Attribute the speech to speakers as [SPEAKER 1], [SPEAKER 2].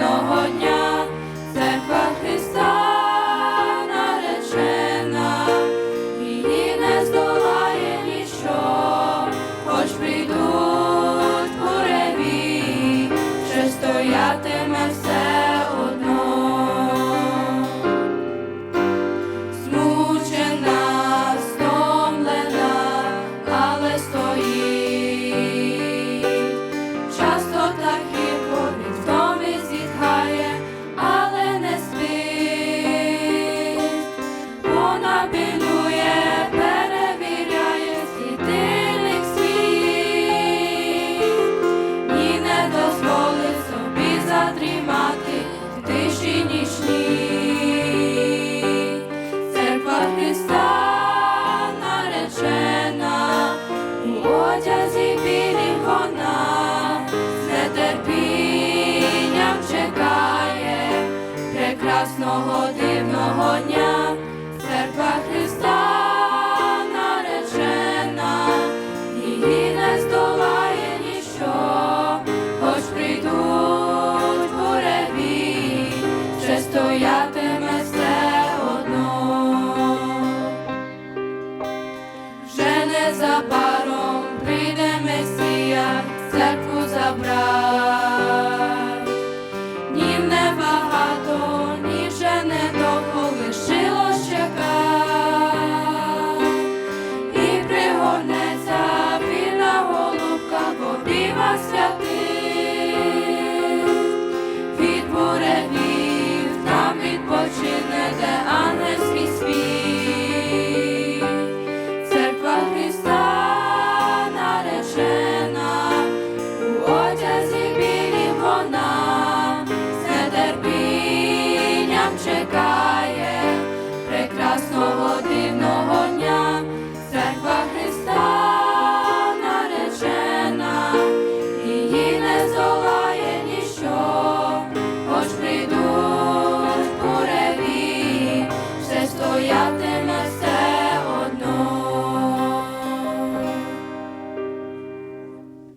[SPEAKER 1] No, mnoho dňa. Кабінує, перевіряє світильник свій і не дозволив собі задрімати тиші нічній. Церква Христа наречена, у білі вона, з нетерпінням чекає прекрасного дивного дня. незабаром прийде Месія, церкву забрав. Днів небагато, ні вже не недовго лишилось чекав. і пригорнеться вільна голубка, побіг czeka.